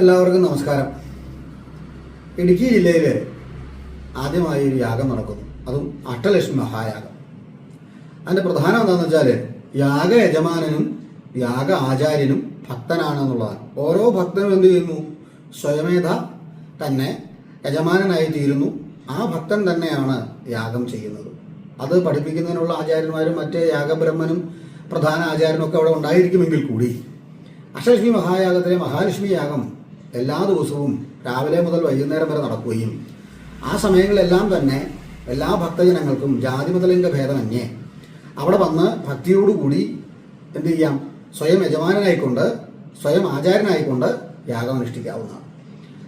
എല്ലാവർക്കും നമസ്കാരം. ഇടുക്കി ജില്ലയിൽ ആദ്യമായി ഒരു യാഗം നടക്കുന്നു. അതും അഷ്ടലക്ഷ്മി മഹായാഗം. അതിന്റെ പ്രധാനം എന്താണെന്ന് വെച്ചാൽ യാഗ യജമാനനും യാഗ ആചാര്യനും ഭക്തനാണെന്നുള്ളതാണ്. ഓരോ ഭക്തനും എന്ത് ചെയ്യുന്നു? സ്വയമേധ തന്നെ യജമാനനായി തീരുന്നു. ആ ഭക്തൻ തന്നെയാണ് യാഗം ചെയ്യുന്നത്. അത് പഠിപ്പിക്കുന്നതിനുള്ള ആചാര്യന്മാരും മറ്റേ യാഗബ്രഹ്മനും പ്രധാന ആചാര്യനും ഒക്കെ അവിടെ ഉണ്ടായിരിക്കുമെങ്കിൽ കൂടി അഷ്ടലക്ഷ്മി മഹായാഗത്തിലെ മഹാലക്ഷ്മി യാഗം എല്ലാ ദിവസവും രാവിലെ മുതൽ വൈകുന്നേരം വരെ നടക്കുകയും ആ സമയങ്ങളെല്ലാം തന്നെ എല്ലാ ഭക്തജനങ്ങൾക്കും ജാതി ജാതിമതലിംഗ ഭേദമന്യേ അവിടെ വന്ന് ഭക്തിയോടുകൂടി എന്ത് ചെയ്യാം? സ്വയം യജമാനനായിക്കൊണ്ട് സ്വയം ആചാര്യനായിക്കൊണ്ട് യാഗം അനുഷ്ഠിക്കാവുന്നതാണ്.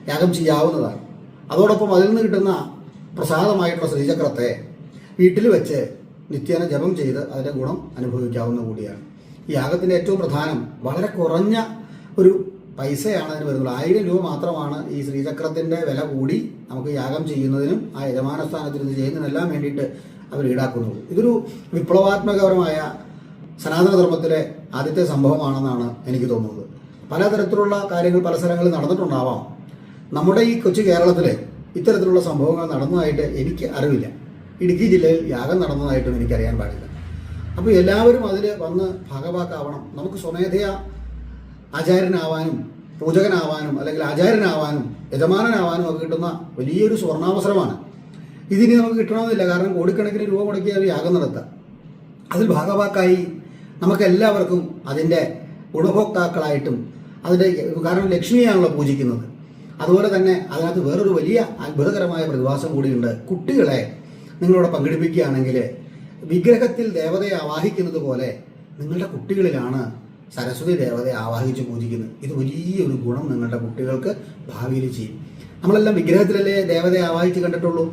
യാഗം ചെയ്യാവുന്നതാണ്. അതോടൊപ്പം അതിൽ നിന്ന് കിട്ടുന്ന പ്രസാദമായിട്ടുള്ള ശ്രീചക്രത്തെ വീട്ടിൽ വെച്ച് നിത്യേന ജപം ചെയ്ത് അതിന്റെ ഗുണം അനുഭവിക്കാവുന്ന കൂടിയാണ്. ഈ യാഗത്തിന്റെ ഏറ്റവും പ്രധാനം വളരെ കുറഞ്ഞ ഒരു പൈസയാണ് അതിന് വരുന്നത്. ആയിരം രൂപ മാത്രമാണ് ഈ ശ്രീചക്രത്തിന്റെ വില കൂടി നമുക്ക് യാഗം ചെയ്യുന്നതിനും ആ യജമാന സ്ഥാനത്തിൽ ഇത് ചെയ്യുന്നതിനെല്ലാം വേണ്ടിയിട്ട് അവർ ഈടാക്കുന്നത്. ഇതൊരു വിപ്ലവാത്മകപരമായ സനാതനധർമ്മത്തിലെ ആദ്യത്തെ സംഭവമാണെന്നാണ് എനിക്ക് തോന്നുന്നത്. പലതരത്തിലുള്ള കാര്യങ്ങൾ പല സ്ഥലങ്ങളിൽ നടന്നിട്ടുണ്ടാവാം. നമ്മുടെ ഈ കൊച്ചു കേരളത്തിൽ ഇത്തരത്തിലുള്ള സംഭവങ്ങൾ നടന്നതായിട്ട് എനിക്ക് അറിവില്ല. ഇടുക്കി ജില്ലയിൽ യാഗം നടന്നതായിട്ടും എനിക്കറിയാൻ പാടില്ല. അപ്പോൾ എല്ലാവരും അതിൽ വന്ന് ഭാഗഭാക്കാവണം നമുക്ക് സ്വമേധയാ ആചാര്യനാവാനും പൂജകനാവാനും അല്ലെങ്കിൽ ആചാര്യനാവാനും യജമാനനാവാനും ഒക്കെ കിട്ടുന്ന വലിയൊരു സ്വർണാവസരമാണ് ഇതിനി നമുക്ക് കിട്ടണമെന്നില്ല. കാരണം കോടിക്കണക്കിന് രൂപ മുടക്കിയ ഒരു യാഗം നടത്താം. അതിൽ ഭാഗവാക്കായി നമുക്ക് എല്ലാവർക്കും അതിന്റെ ഗുണഭോക്താക്കളായിട്ടും അതിന്റെ കാരണം ലക്ഷ്മിയാണല്ലോ പൂജിക്കുന്നത്. അതുപോലെ തന്നെ അതിനകത്ത് വേറൊരു വലിയ അത്ഭുതകരമായ പ്രതിഭാസം കൂടിയുണ്ട്. കുട്ടികളെ നിങ്ങളോട് പങ്കെടുപ്പിക്കുകയാണെങ്കിൽ വിഗ്രഹത്തിൽ ദേവതയെ ആവാഹിക്കുന്നത് പോലെ നിങ്ങളുടെ കുട്ടികളിലാണ് സരസ്വതി ദേവതയെ ആവാഹിച്ച് പൂജിക്കുന്നത് ഇത് വലിയൊരു ഗുണം നിങ്ങളുടെ കുട്ടികൾക്ക് ഭാവിയിൽ ചെയ്യും. നമ്മളെല്ലാം വിഗ്രഹത്തിലല്ലേ ദേവതയെ ആവാഹിച്ച് കണ്ടിട്ടുള്ളൂ?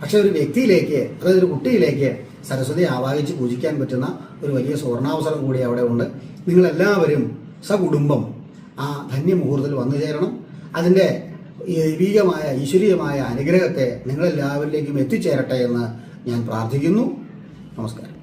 പക്ഷെ ഒരു വ്യക്തിയിലേക്ക് അതായത് ഒരു കുട്ടിയിലേക്ക് സരസ്വതി ആവാഹിച്ച് പൂജിക്കാൻ പറ്റുന്ന ഒരു വലിയ സുവർണാവസരം കൂടി അവിടെ ഉണ്ട്. നിങ്ങളെല്ലാവരും സകുടുംബം ആ ധന്യമുഹൂർത്തത്തിൽ വന്നു ചേരണം. അതിന്റെ ദൈവീകമായ ഈശ്വരീയമായ അനുഗ്രഹത്തെ നിങ്ങളെല്ലാവരിലേക്കും എത്തിച്ചേരട്ടെ എന്ന് ഞാൻ പ്രാർത്ഥിക്കുന്നു. നമസ്കാരം.